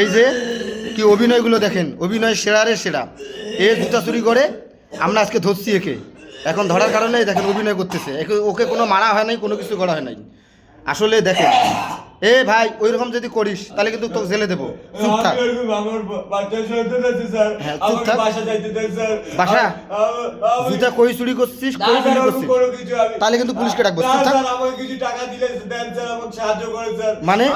এই যে কি অভিনয়গুলো দেখেন, অভিনয় সেরারে সেরা। এ জুতা চুরি করে, আমরা আজকে ধরছি একে। এখন ধরার কারণে দেখেন অভিনয় করতেছে। ওকে কোনো মারা হয় নাই, কোনো কিছু করা হয় নাই। আসলে দেখেন এ ভাই ওই রকম যদি করিস তাহলে কিন্তু তোকে জেলে দেবো। চুপ থাক। হ্যাঁ, চুপ থাক। বাসা জুতা কই চুরি করছিস কই চুরি করছিস। তাহলে কিন্তু পুলিশকে ডাকবো। চুপ থাক। মানে?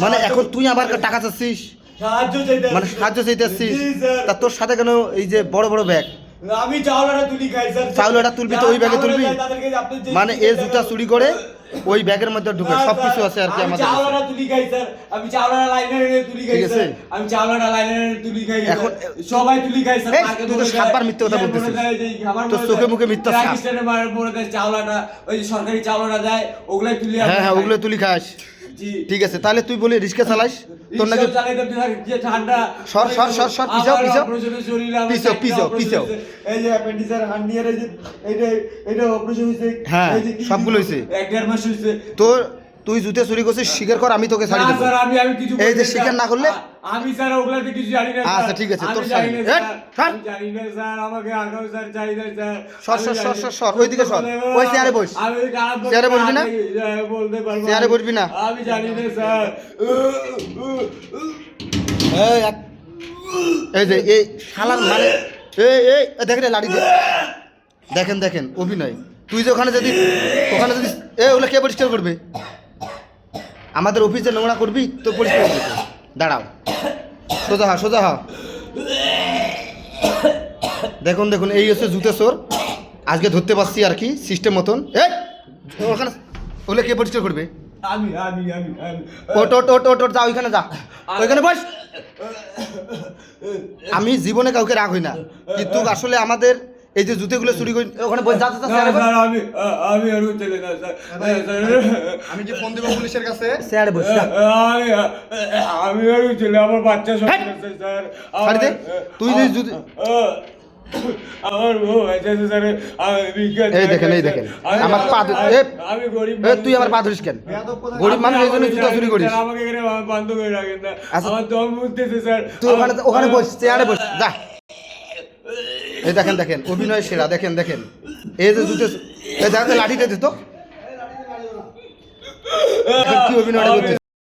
মানে এখন তুই আমার টাকা চাচ্ছিস? মানে সাহায্য চাইতে আসছিস তা তোর সাথে কেন এই যে বড় বড় ব্যাগ? আমি চাউলাটা তুলি খাই স্যার। চাউলটা তুলবি তো ওই ব্যাগে তুলবি? মানে এ জুতা চুরি করে ওই ব্যাগের মধ্যে ঢুকে সব কিছু আছে আর কি আমি আমাদের চাওলাটা তুলি খাই স্যার। আমি চাওলাটা লাইনারে তুলি খাই স্যার। আমি চাওলাটা লাইনারে তুলি খাই এখন- সবাই তুলি খাই স্যার। আগে তো সাতবার মিথ্যা কথা বলতেছিস। তো চোখে মুখে মিথ্যা ছাপ। চাওলাটা ওই যে সরকারি চাওলাটা দেয় ওগুলাই তুলি হ্যাঁ হ্যাঁ ওগুলাই ওগুলো তুলি খাস। ঠিক আছে তাহলে তুই বলি রিক্সা চালাইস তোর নাকি সর, সর, সর, সর, পিছাও, পিছাও। পিছাও, পিছাও, পিছাও। এই যে অ্যাপেন্ডিক্সের হার্নিয়ার এই যে এইটা এটা অপারেশন হয়েছে হ্যাঁ, সবগুলো হয়েছে। এক দেড় মাস হয়েছে তোর তুই জুতে চুরি করছিস স্বীকার কর আমি তোকে ছাড়ি দেবো এই যে স্বীকার না করলে? আমি স্যার ওগুলাতে কিছু জানি না আচ্ছা, ঠিক আছে, তোর স্যার। জানি না স্যার আমাকে আগাও স্যার চাই না স্যার সর, সর, সর, সর, সর, ওইদিকে সর। ওই চেয়ারে বস। চেয়ারে বসবি না? বলতে পারব চেয়ারে বসবি না? আমি জানি না স্যার এই এই যে এই শালার মানে এই এই দেখেন লাড়ি দেখেন দেখেন অভিনয় তুই যে ওখানে যদি ওখানে যদি এ ওগুলো কে পরিষ্কার করবে আমাদের অফিসে নোংরা করবি তো পরিষ্কার করবে দাঁড়াও। সোজা হা সোজা হা। দেখুন দেখুন এই হচ্ছে জুতে চোর। আজকে ধরতে পারছি আর কি সিস্টেম মতন। এ ওখানে ওগুলো কে পরিষ্কার করবে? আমি আমি আমি আমি। ওট ওট ওট ওট ওট যা ওইখানে যা। ওইখানে বস। আমি জীবনে কাউকে রাগ হই না। কিন্তু আসলে আমাদের এই যে জুতেগুলো চুরি করি ওখানে যা যা, যা। স্যার আমি আমি আর চলে না স্যার স্যার আমি কি ফোন দেবো পুলিশের কাছে। বস আমি আমি আর ছেলে আমার বাচ্চা সব স্যার। তুই যে যদি- আমার বউ আছে স্যার আমি এই দেখেন, এই দেখেন। আমার পা আমি- গরিব তুই আমার পা ধরিস কেন? গরিব মানুষ এই জন্য জুতা চুরি করিস। আমাকে এখানে বন্ধ করে রাখেন না। আচ্ছা। আমার দম উঠতেছে স্যার। তুই ওখানে ওখানে বস চেয়ারে বস যা। এই দেখেন দেখেন, অভিনয় সেরা, দেখেন দেখেন। এই যে জুতে, এই দেখেন, লাঠিটা দিত। কি অভিনয়টা করতে